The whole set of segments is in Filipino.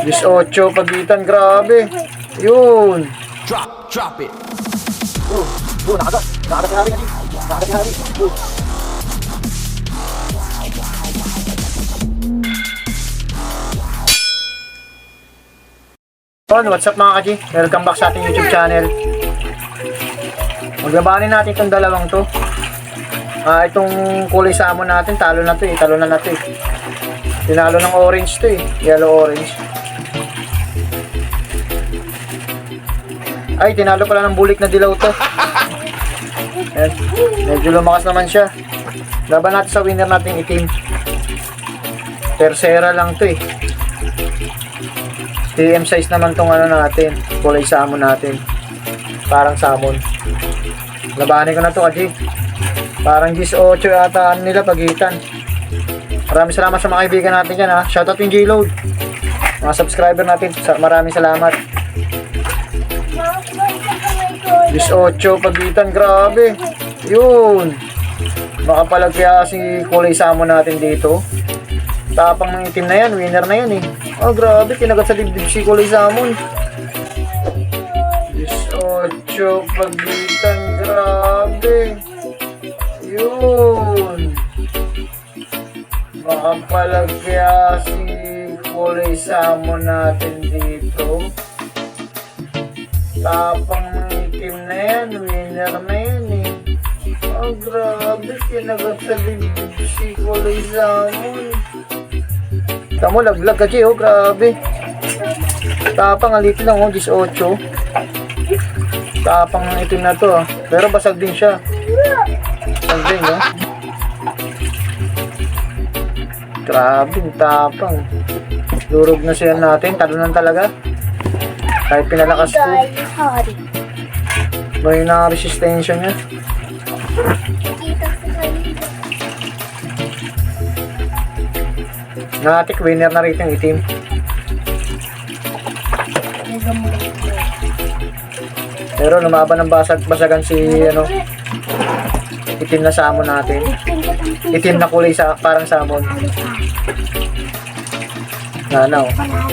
18 pagitan, grabe. Yun. Drop, drop it. Oh, oh, nakagat. Nakagat si Harry. Nakagat si Harry. Oh. Yun, what's up mga kaji? Welcome back sa ating YouTube channel. Maglabanin natin itong dalawang to. Ah, itong kulay salmon natin, talo na to eh. Talo na na to eh. Tinalo ng orange to eh. Yellow orange. Ay, tinalo pala ng bulik na dilaw to. Ayan. Medyo lumakas naman siya. Laban natin sa winner natin itim. Tercera lang to eh. TM size naman tong ano natin. Kulay salmon natin. Parang salmon. Labanin ko na to, Kaji. Parang 18 yata nila pagitan. Maraming salamat sa mga kaibigan natin yan ha. Shoutout yung J-Load. Mga subscriber natin. Maraming salamat. 18 pagitan, grabe. Yun. Makapalag kaya si kulay salmon natin dito. Tapang ng itim na yan, winner na yan eh. Oh, grabe, kinagat sa dibdib si kulay salmon. 18 pagitan, grabe. Yun. Makapalag kaya si kulay salmon natin dito. Tapang ng itim na yan, winner na yan eh. Oh, grabe, kinagat sa dibdib si kulay salmon. Tamo, laglag ka, Chi, oh, grabe. Tapang, alipin lang, oh, 18. Tapang ng itim na to, ah. Pero basag din siya. Basag din, oh. Grabe, ang tapang. Durog na siya natin, talunan talaga. Kahit pinalakas ko, Sorry. may na-resistensya niya. Natik, winner na rito yung itim. Pero lumaban ng basag, basagan si, ano, itim na samon natin. Itim na kulay sa, parang samon. Nanaw.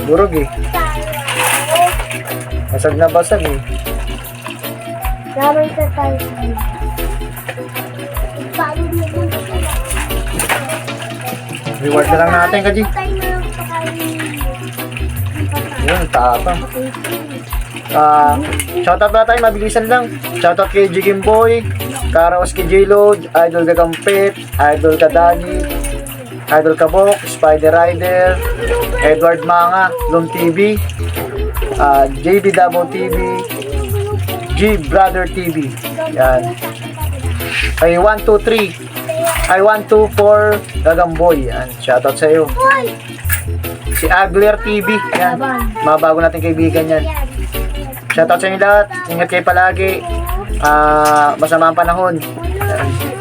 Durog eh. Basag na basag eh. Lamang ka tayo. Reward na lang natin, Kaji. Yun, tapang. Ah, shoutout na tayo, mabilisan lang. Shoutout kay Jigim Boy, Karaos kay J-Load, Idol ka Gampit, Idol ka Dani, Idol ka Bok, Spider Rider, Edward Manga, Lum TV, ah, JB Dabo TV, G Brother TV. Yan. Ay, 1, 2, 3. Ay, 1, 2, 4, Gagamboy. Yan. Shoutout sa iyo. Si Agler TV. Yan. Mga bago nating kaibigan yan. Shoutout sa inyo lahat. Ingat kayo palagi. Ah, masama ang panahon.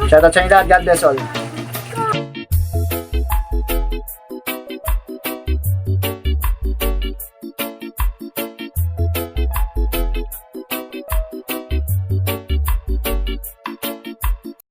Shoutout sa inyo lahat. God bless all.